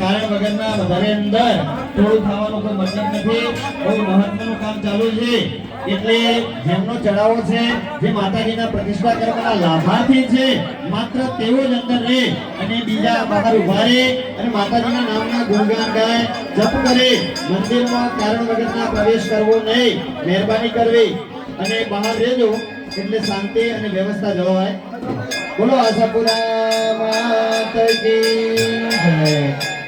કારણ વગરના વધારે અંદર થોડું થવાનો કોઈ મતલબ નથી. બહુ મહત્વનું કામ ચાલુ છે. એટલે જેમનો ચડાવો છે, જે માતાજીના પ્રતિષ્ઠા કર્મના લાભાર્થી છે, માત્ર તેઓ જ અંદર રહે અને બીજા બહાર ઊભા અને માતાજીના નામના ગુણગાન ગાય, જપ કરે. મંદિરમાં કારણ વગરના પ્રવેશ કરવો નહીં, મહેરબાની કરવી. અને બહાર રહેજો, એટલે શાંતિ અને વ્યવસ્થા જળવાય. બોલો આશાપુરા માતા જય.